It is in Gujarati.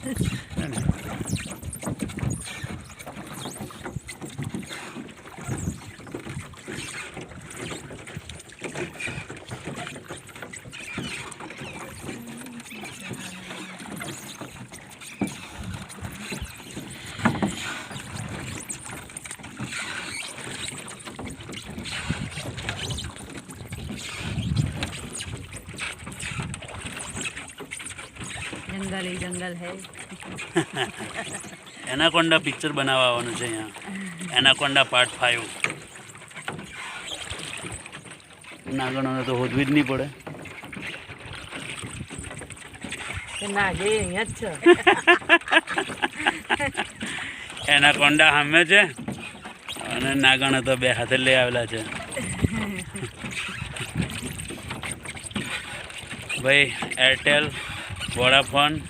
Thank you. જંગલ એ જંગલ હે. એનાકોન્ડા પિક્ચર બનાવવા આવવાનું છે અહીંયા. એનાકોન્ડા પાર્ટ ફાઈવ નાગણોને તો હોદવી જ નહીં પડે. નાગે અહીંયા જ છે. એનાકોન્ડા સામે છે. અને નાગણો તો બે હાથે લઈ આવેલા છે. ભાઈ એરટેલ what Vodafone.